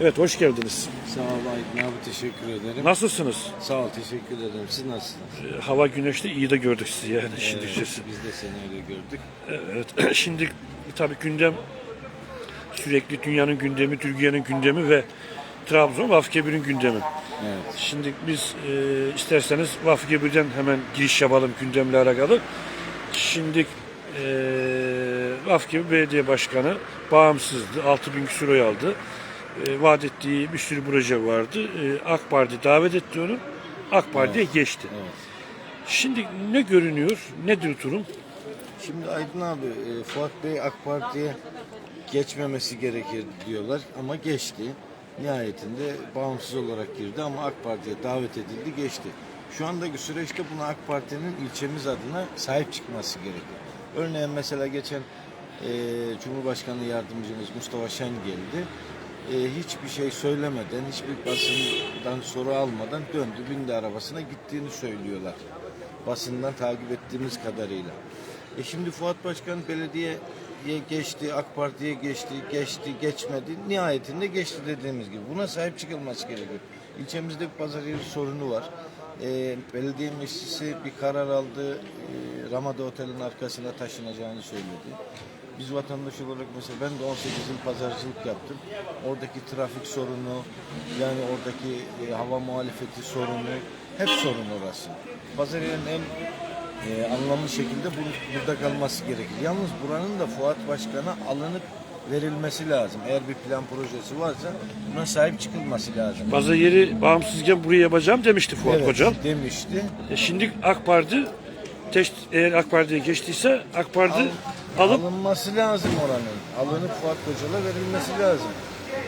Evet hoş geldiniz. Sağ ol Aydın abi teşekkür ederim. Nasılsınız? Sağ ol teşekkür ederim. Siz nasılsınız? Ee, Hava güneşli iyi de gördük sizi yani şimdi. Evet, biz de seni öyle gördük. Evet şimdi tabii gündem sürekli dünyanın gündemi, Türkiye'nin gündemi ve Trabzon Vafkebir'in gündemi. Evet. Şimdi biz e, isterseniz Vafkebir'den hemen giriş yapalım gündemle alakalı. Şimdi e, Vafkebir Belediye Başkanı bağımsızdı. 6000 küsur oy aldı. E, vaat ettiği bir sürü proje vardı. E, AK Parti davet etti onu. AK Parti'ye geçti. Evet. Şimdi ne görünüyor? Nedir durum? Şimdi Aydın abi e, Fuat Bey AK Parti'ye geçmemesi gerekir diyorlar ama geçti. Nihayetinde bağımsız olarak girdi ama AK Parti'ye davet edildi geçti. Şu andaki süreçte buna AK Parti'nin ilçemiz adına sahip çıkması gerekir. Örneğin mesela geçen e, Cumhurbaşkanı Yardımcımız Mustafa Şen geldi. E, hiçbir şey söylemeden, hiçbir basından soru almadan döndü, bindi arabasına gittiğini söylüyorlar. Basından takip ettiğimiz kadarıyla. E şimdi Fuat Başkan belediyeye geçti, AK Parti'ye geçti, geçti, geçmedi. Nihayetinde geçti dediğimiz gibi. Buna sahip çıkılması gerekiyor. İlçemizde bir pazar yeri sorunu var. E, belediye meclisi bir karar aldı. E, Ramada Otel'in arkasına taşınacağını söyledi. Biz vatandaş olarak mesela ben de 18 yıl pazarcılık yaptım. Oradaki trafik sorunu, yani oradaki e, hava muhalefeti sorunu, hep sorun orası. Pazar yerinin en e, anlamlı şekilde bu- burada kalması gerekir. Yalnız buranın da Fuat Başkan'a alınıp verilmesi lazım. Eğer bir plan projesi varsa buna sahip çıkılması lazım. Bazı yeri bağımsızken buraya yapacağım demişti Fuat Evet, Kocal. demişti. E şimdi AK Parti teş- eğer AK Parti'ye geçtiyse AK Parti Al- alıp alınması lazım oranın. Alınıp Fuat Kocal'a verilmesi lazım.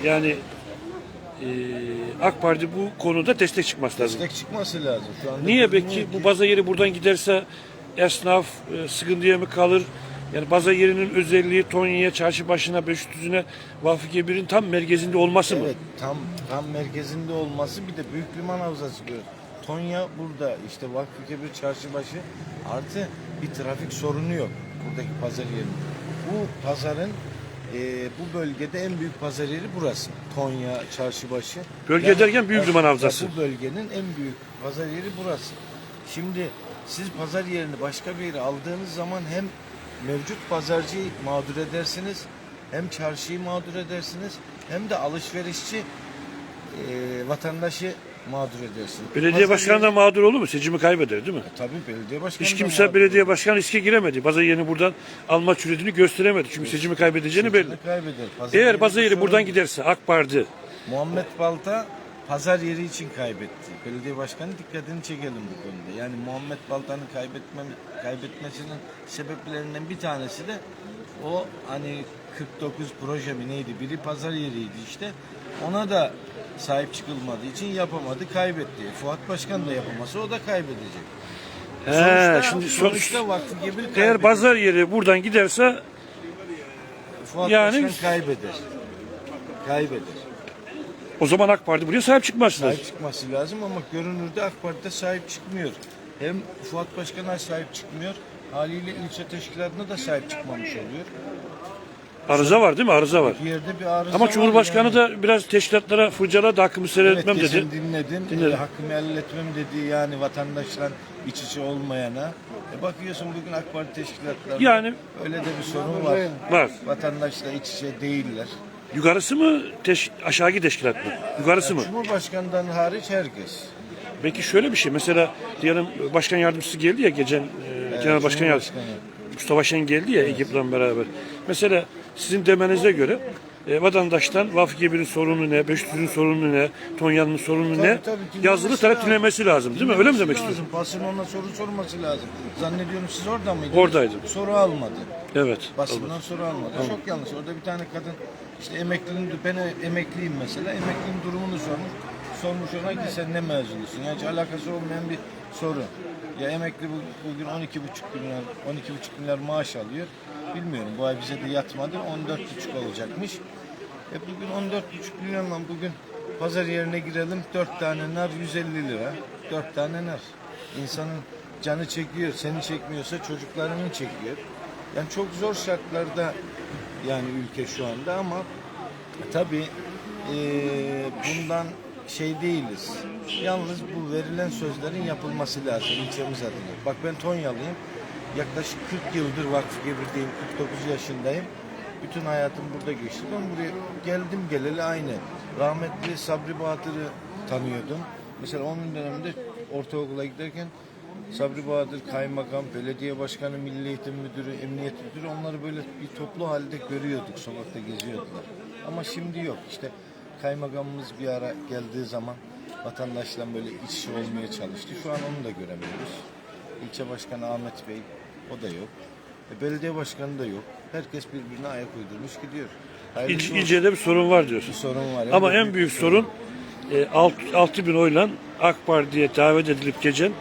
yani e, AK Parti bu konuda destek çıkması lazım. Destek çıkması lazım. Şu anda Niye görünüyor peki bu ki- baza yeri buradan giderse esnaf e, sıkıntıya mı kalır? Yani baza yerinin özelliği Tonya'ya, çarşı başına, 500'üne, Vakfı Kebir'in tam merkezinde olması mı? Evet tam tam merkezinde olması bir de büyük liman havzası görüyoruz. Tonya burada işte Vakfı Kebir Çarşıbaşı artı bir trafik sorunu yok buradaki pazar yerinde. Bu pazarın e, bu bölgede en büyük pazar yeri burası. Tonya Çarşıbaşı. Bölge derken büyük liman havzası. Bu bölgenin en büyük pazar yeri burası. Şimdi siz pazar yerini başka bir yere aldığınız zaman hem mevcut pazarcıyı mağdur edersiniz, hem çarşıyı mağdur edersiniz, hem de alışverişçi e, vatandaşı mağdur edersiniz. Belediye Pazar başkanı da mağdur olur mu? Seçimi kaybeder değil mi? Tabii belediye başkanı Hiç da kimse mağdur belediye olur. başkanı riske giremedi. Baza yerini buradan alma cüretini gösteremedi. Çünkü seçimi kaybedeceğini belli. Kaybeder. Pazar Eğer yeri baza bir yeri sorun buradan değil. giderse AK Parti Muhammed Balta pazar yeri için kaybetti. Belediye başkanı dikkatini çekelim bu konuda. Yani Muhammed Balta'nın kaybetmem, kaybetmesinin sebeplerinden bir tanesi de o hani 49 proje mi neydi? Biri pazar yeriydi işte. Ona da sahip çıkılmadığı için yapamadı, kaybetti. Fuat Başkan da yapamasa o da kaybedecek. He, sonuçta, şimdi son- sonuçta Vakfı Gebir eğer pazar yeri buradan giderse Fuat yani- Başkan kaybeder. Kaybeder. o zaman AK Parti buraya sahip çıkmaz lazım. Sahip çıkması lazım ama görünürde AK Parti'de sahip çıkmıyor. Hem Fuat Başkan'a sahip çıkmıyor. Haliyle ilçe teşkilatına da sahip çıkmamış oluyor. Arıza var değil mi? Arıza var. Bir yerde bir arıza Ama var Cumhurbaşkanı yani. da biraz teşkilatlara fırçala da hakkımı evet, seyretmem geçen dedi. dinledim. Dinledim. E, hakkımı helal etmem dedi yani vatandaşla iç içe olmayana. E, bakıyorsun bugün AK Parti teşkilatlarında Yani- öyle de bir sorun var. Var. Vatandaşla iç içe değiller. Yukarısı mı teş, aşağıki teşkilat mı? Yukarısı mı? Cumhurbaşkanından hariç herkes. Peki şöyle bir şey. Mesela diyelim başkan yardımcısı geldi ya geçen e, genel başkan yardımcısı. Mustafa Şen geldi ya ekiple beraber. Mesela sizin demenize göre e, vatandaştan Vakfı Gebir'in sorunu ne, Beşiktaş'ın sorunu ne, Tonya'nın sorunu Tabii, ne tabii, dinlemesi yazılı talep lazım. dinlemesi lazım değil mi? Öyle mi demek Dinlemesi istiyorsun? lazım. Basın ona soru sorması lazım. Zannediyorum siz orada mıydınız? Oradaydım. Soru almadı. Evet. Basından soru almadı. Çok yanlış. Orada bir tane kadın işte emeklinin ben emekliyim mesela. Emeklinin durumunu sormuş. Sormuş ona ki sen ne mezunusun? Yani hiç alakası olmayan bir soru. Ya emekli bu- bugün 12,5 bin lira, 12,5 bin lira maaş alıyor. Bilmiyorum bu ay bize de yatmadı. 14,5 olacakmış. E bugün 14,5 milyonla bugün pazar yerine girelim 4 tane nar 150 lira. 4 tane nar. İnsanın canı çekiyor. Seni çekmiyorsa çocuklarını çekiyor. Yani çok zor şartlarda yani ülke şu anda ama tabii e, bundan şey değiliz. Yalnız bu verilen sözlerin yapılması lazım ilçemiz adına. Bak ben Tonyalıyım. Yaklaşık 40 yıldır Vakfı Gebir'deyim. 49 yaşındayım. Bütün hayatım burada geçti. Ben buraya geldim geleli aynı. Rahmetli Sabri Bahadır'ı tanıyordum. Mesela onun döneminde ortaokula giderken Sabri Bahadır Kaymakam, Belediye Başkanı, Milli Eğitim Müdürü, Emniyet Müdürü onları böyle bir toplu halde görüyorduk, sokakta geziyordular. Ama şimdi yok. İşte kaymakamımız bir ara geldiği zaman vatandaşla böyle iç içe olmaya çalıştı. Şu an onu da göremiyoruz. İlçe Başkanı Ahmet Bey, o da yok. E, belediye Başkanı da yok. Herkes birbirine ayak uydurmuş gidiyor. Hayırlısı İl, ilçede bir sorun var bir diyorsun. sorun var. Ama en büyük sorun e, 6 bin oyla AK Parti'ye davet edilip geçen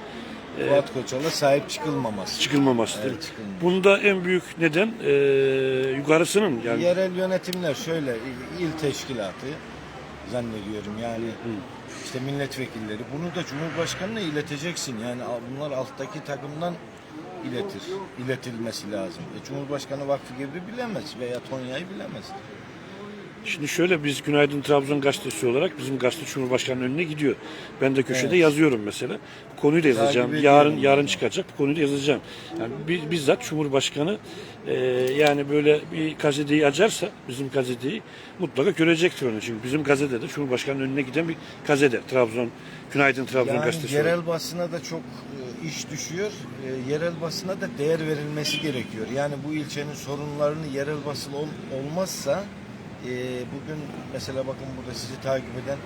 Fuat Koçal'a sahip çıkılmaması. çıkılmamasıdır. Evet, çıkılmaması. Bunda en büyük neden e, yukarısının yani Yerel yönetimler şöyle il teşkilatı zannediyorum yani işte milletvekilleri bunu da Cumhurbaşkanı'na ileteceksin yani bunlar alttaki takımdan iletir iletilmesi lazım. E, Cumhurbaşkanı Vakfı gibi bilemez veya Tonya'yı bilemez. Şimdi şöyle biz Günaydın Trabzon gazetesi olarak bizim gazete Cumhurbaşkanı'nın önüne gidiyor. Ben de köşede Evet. yazıyorum mesela. Bu konuyu da yazacağım. Takip Yarın ediyorum yarın çıkacak. Bu konuyu da yazacağım. Yani bi- bizzat Cumhurbaşkanı e, yani böyle bir gazeteyi açarsa bizim gazeteyi mutlaka görecektir onu. Çünkü bizim gazetede Cumhurbaşkanı'nın önüne giden bir gazete. Trabzon Günaydın Trabzon Yani gazetesi. olarak. yerel basına da çok e, iş düşüyor. E, yerel basına da değer verilmesi gerekiyor. Yani bu ilçenin sorunlarını yerel basın ol- olmazsa e, bugün mesela bakın burada sizi takip eden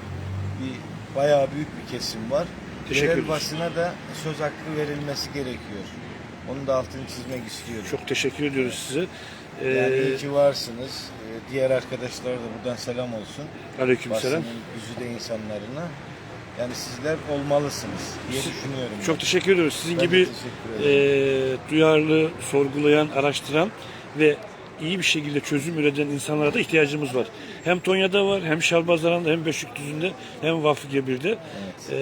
bir bayağı büyük bir kesim var. Teşekkür yerel ederiz. basına da söz hakkı verilmesi gerekiyor. Onun da altını çizmek istiyorum. Çok teşekkür ediyoruz size. Ee, yani iyi ki varsınız. E, diğer arkadaşlara da buradan selam olsun. aleykümselam. Basının güzide insanlarına. Yani sizler olmalısınız diye düşünüyorum. Çok teşekkür ediyoruz. Sizin Ben de gibi teşekkür ederim. e, duyarlı, sorgulayan, araştıran ve iyi bir şekilde çözüm üreten insanlara da ihtiyacımız var. Hem Tonya'da var, hem Şalbazarı'nda, hem Beşikdüzü'nde, hem Vakfı Gebir'de. E,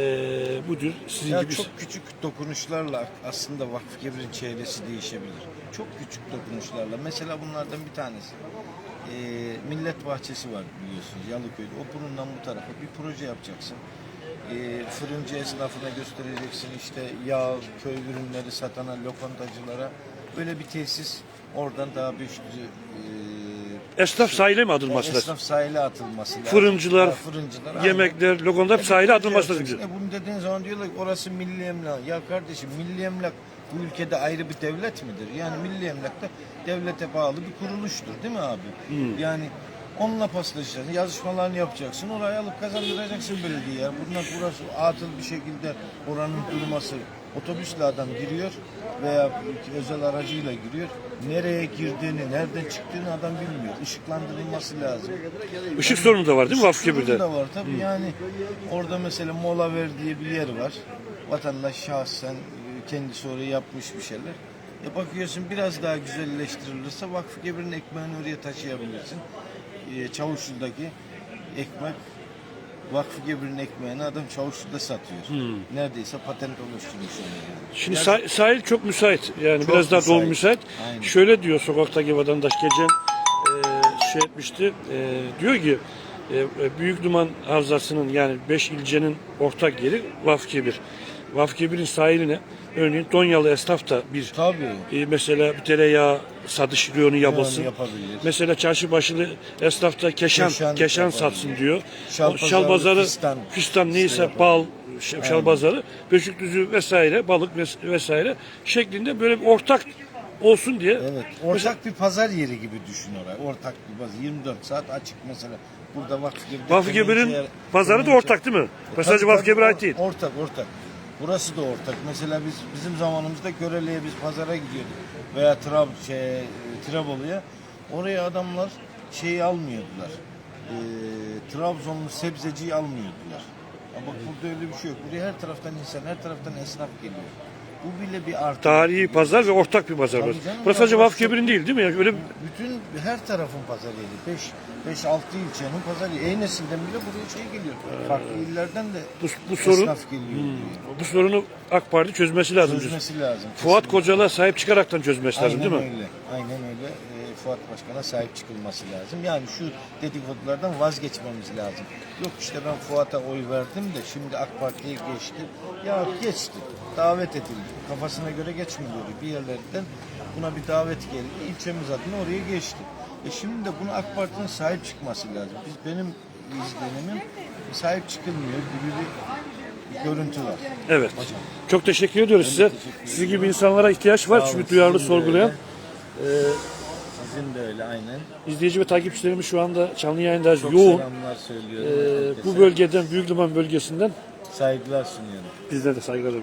budur. Sizin Ya gibi çok küçük dokunuşlarla aslında Vakfı Gebir'in çevresi değişebilir. Çok küçük dokunuşlarla. Mesela bunlardan bir tanesi. Ee, millet bahçesi var biliyorsunuz Yalıköy'de. O burundan bu tarafa bir proje yapacaksın. Ee, fırıncı esnafına göstereceksin işte yağ, köy ürünleri satana, lokantacılara. Böyle bir tesis oradan daha 500 e, esnaf sahile mi adılması lazım? esnaf sahile atılması lazım. Fırıncılar, fırıncılar. Yemekler, lokantalar hep sahile adılması lazım. E bunu dediğin zaman diyorlar ki orası milli emlak. Ya kardeşim milli emlak bu ülkede ayrı bir devlet midir? Yani milli emlak da devlete bağlı bir kuruluştur değil mi abi? Hmm. Yani onunla paslaşacaksın, yazışmalarını yapacaksın, orayı alıp kazandıracaksın belediyeye. Yani bunlar burası atıl bir şekilde oranın durması. Otobüsle adam giriyor veya özel aracıyla giriyor. Nereye girdiğini, nereden çıktığını adam bilmiyor. Işıklandırılması lazım. Işık sorunu da var değil mi Vakfı Sorun Gebir'de? da var tabii yani orada mesela mola ver diye bir yer var. Vatandaş şahsen e, kendisi oraya yapmış bir şeyler. E bakıyorsun biraz daha güzelleştirilirse Vakfı Gebir'in ekmeğini oraya taşıyabilirsin. E, Çavuşlu'daki ekmek Vakfı Gebir'in ekmeğini adam Çavuşlu'da satıyor. Neredeyse patent oluşturmuş onu. yani. Şimdi sah- sahil çok müsait. Yani Çok biraz daha müsait. müsait. Aynen. Şöyle diyor sokaktaki vatandaş geçen e, şey etmişti. E, diyor ki e, e, Büyük Duman Havzası'nın yani 5 ilçenin ortak yeri Vafkebir. Vafkebir'in sahiline örneğin Donyalı esnaf da bir Tabii. e, mesela bir tereyağı satış reyonu yapılsın. Yapabilir. Mesela çarşı başlı esnafta keşan keşan, Keşan satsın diyor. Şal O pazarı, fistan fistan işte neyse bal, ş- şal pazarı, Beşikdüzü vesaire, balık ves- vesaire şeklinde böyle bir ortak olsun diye. Evet. Ortak bir pazar yeri gibi düşün orayı. Ortak bir pazar. 24 saat açık mesela. Burada Vakfı Gebir'in pazarı da ortak değil mi? Mesela tabii, Gebir'e ait değil. Ortak ortak. Burası da ortak. Mesela biz bizim zamanımızda Görele'ye biz pazara gidiyorduk. Veya Trab şey, Trabolu'ya. Oraya adamlar şeyi almıyordular. E, Trabzonlu sebzeciyi almıyordular. Ama bak burada öyle bir şey yok. Buraya her taraftan insan, her taraftan esnaf geliyor. Bu bile bir artı. Tarihi pazar ve ortak bir pazar. Tabii burası. canım Burası ya, sadece burası Vakfı Gebir'in değil değil mi? Yani öyle Bütün her tarafın pazar yeri. 5 5 6 ilçenin pazar yeri. Eynesil'den bile buraya şey geliyor. Farklı illerden de bu, bu sorun esnaf geliyor. buraya. bu sorunu AK Parti çözmesi lazım. diyorsun. Çözmesi lazım. Fuat. Kocal'a sahip çıkaraktan çözmesi lazım Aynen değil mi? öyle. Aynen öyle. Ee, Fuat Başkan'a sahip çıkılması lazım. Yani şu dedikodulardan vazgeçmemiz lazım. Yok işte ben Fuat'a oy verdim de şimdi AK Parti'ye geçti. Ya geçti. Davet edildi. Kafasına göre geçmiyordu. Bir yerlerden buna bir davet geldi. İlçemiz adına oraya geçti. E şimdi de buna AK Parti'nin sahip çıkması lazım. Biz benim izlenimim sahip çıkılmıyor gibi bir görüntü var. Evet. Çok teşekkür ediyoruz size. teşekkür Sizin gibi insanlara ihtiyaç var. Çünkü duyarlı sorgulayan. Ee, sizin de öyle aynen. İzleyici ve takipçilerimiz şu anda canlı yayında Çok yoğun. selamlar söylüyorum. Ee, herkese. bu bölgeden, Büyük Liman bölgesinden saygılar sunuyorum. bizden de saygılar.